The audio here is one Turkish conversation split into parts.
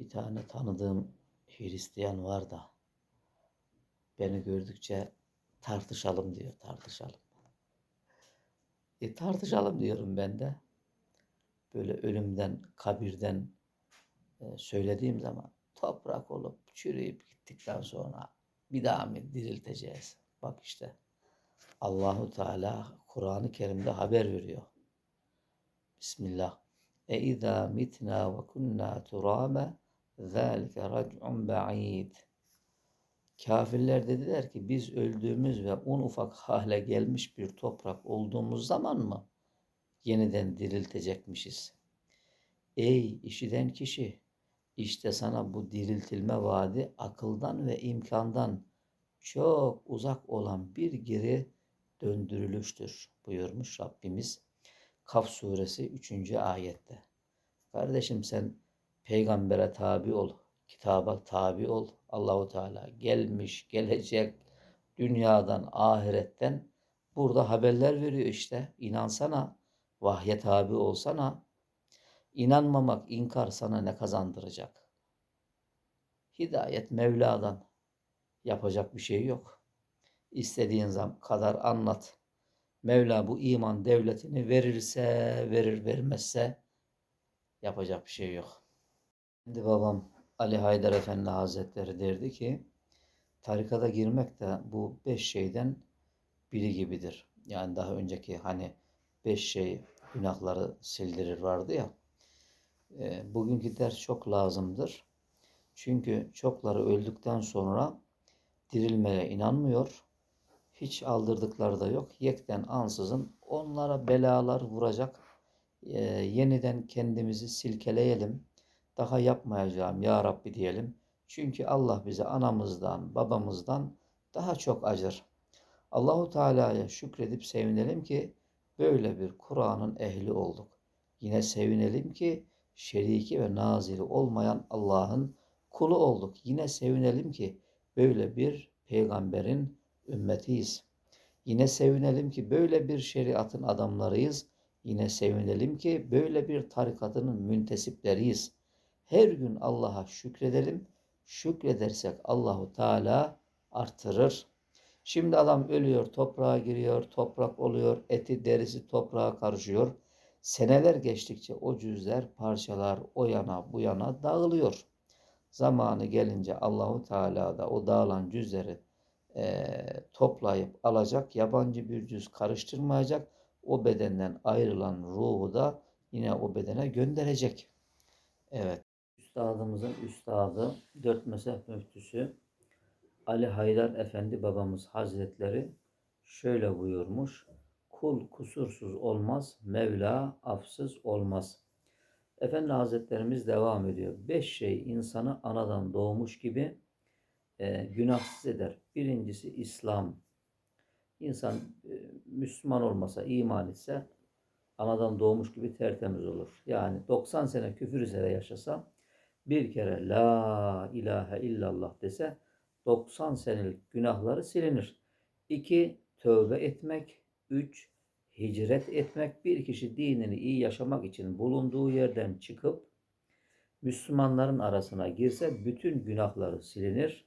Bir tane tanıdığım Hristiyan var da beni gördükçe tartışalım diyor, tartışalım. E tartışalım diyorum ben de. Böyle ölümden, kabirden e, söylediğim zaman toprak olup çürüyüp gittikten sonra bir daha mı dirilteceğiz? Bak işte Allahu Teala Kur'an-ı Kerim'de haber veriyor. Bismillah. E izâ mitnâ ve kunnâ turâbe zâlike rac'un. Kafirler dediler ki biz öldüğümüz ve un ufak hale gelmiş bir toprak olduğumuz zaman mı yeniden diriltecekmişiz? Ey işiten kişi işte sana bu diriltilme vaadi akıldan ve imkandan çok uzak olan bir geri döndürülüştür buyurmuş Rabbimiz Kaf suresi 3. ayette. Kardeşim sen peygambere tabi ol, kitaba tabi ol. Allahu Teala gelmiş, gelecek dünyadan, ahiretten burada haberler veriyor işte. İnansana, vahye tabi olsana. İnanmamak, inkar sana ne kazandıracak? Hidayet Mevla'dan. Yapacak bir şey yok. İstediğin zaman kadar anlat. Mevla bu iman devletini verirse verir, vermezse yapacak bir şey yok. Şimdi babam Ali Haydar Efendi Hazretleri derdi ki tarikata girmek de bu beş şeyden biri gibidir. Yani daha önceki hani beş şey günahları sildirir vardı ya. E, bugünkü ders çok lazımdır. Çünkü çokları öldükten sonra dirilmeye inanmıyor. Hiç aldırdıkları da yok. Yekten ansızın onlara belalar vuracak. E, yeniden kendimizi silkeleyelim. Daha yapmayacağım ya Rabbi diyelim. Çünkü Allah bize anamızdan, babamızdan daha çok acır. Allahu Teala'ya şükredip sevinelim ki böyle bir Kur'an'ın ehli olduk. Yine sevinelim ki şeriki ve naziri olmayan Allah'ın kulu olduk. Yine sevinelim ki böyle bir peygamberin ümmetiyiz. Yine sevinelim ki böyle bir şeriatın adamlarıyız. Yine sevinelim ki böyle bir tarikatının müntesipleriyiz. Her gün Allah'a şükredelim. Şükredersek Allahu Teala artırır. Şimdi adam ölüyor, toprağa giriyor, toprak oluyor, eti derisi toprağa karışıyor. Seneler geçtikçe o cüzler, parçalar o yana bu yana dağılıyor. Zamanı gelince Allahu Teala da o dağılan cüzleri e, toplayıp alacak. Yabancı bir cüz karıştırmayacak. O bedenden ayrılan ruhu da yine o bedene gönderecek. Evet. Üstadımızın üstadı, dört mezhep müftüsü Ali Haydar Efendi babamız Hazretleri şöyle buyurmuş. Kul kusursuz olmaz, Mevla afsız olmaz. Efendi Hazretlerimiz devam ediyor. Beş şey insanı anadan doğmuş gibi e, günahsız eder. Birincisi İslam. İnsan e, Müslüman olmasa, iman etse anadan doğmuş gibi tertemiz olur. Yani 90 sene küfür üzere yaşasa bir kere la ilahe illallah dese 90 senelik günahları silinir. 2. Tövbe etmek. 3. Hicret etmek. Bir kişi dinini iyi yaşamak için bulunduğu yerden çıkıp Müslümanların arasına girse bütün günahları silinir.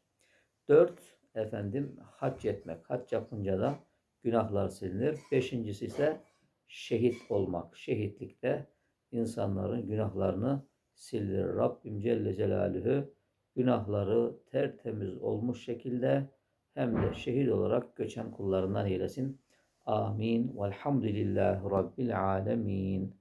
4. Efendim hac etmek. Hac yapınca da günahlar silinir. Beşincisi ise şehit olmak. Şehitlikte insanların günahlarını sildirir. Rabbim Celle Celaluhu günahları tertemiz olmuş şekilde hem de şehit olarak göçen kullarından eylesin. Amin. Velhamdülillahi Rabbil alemin.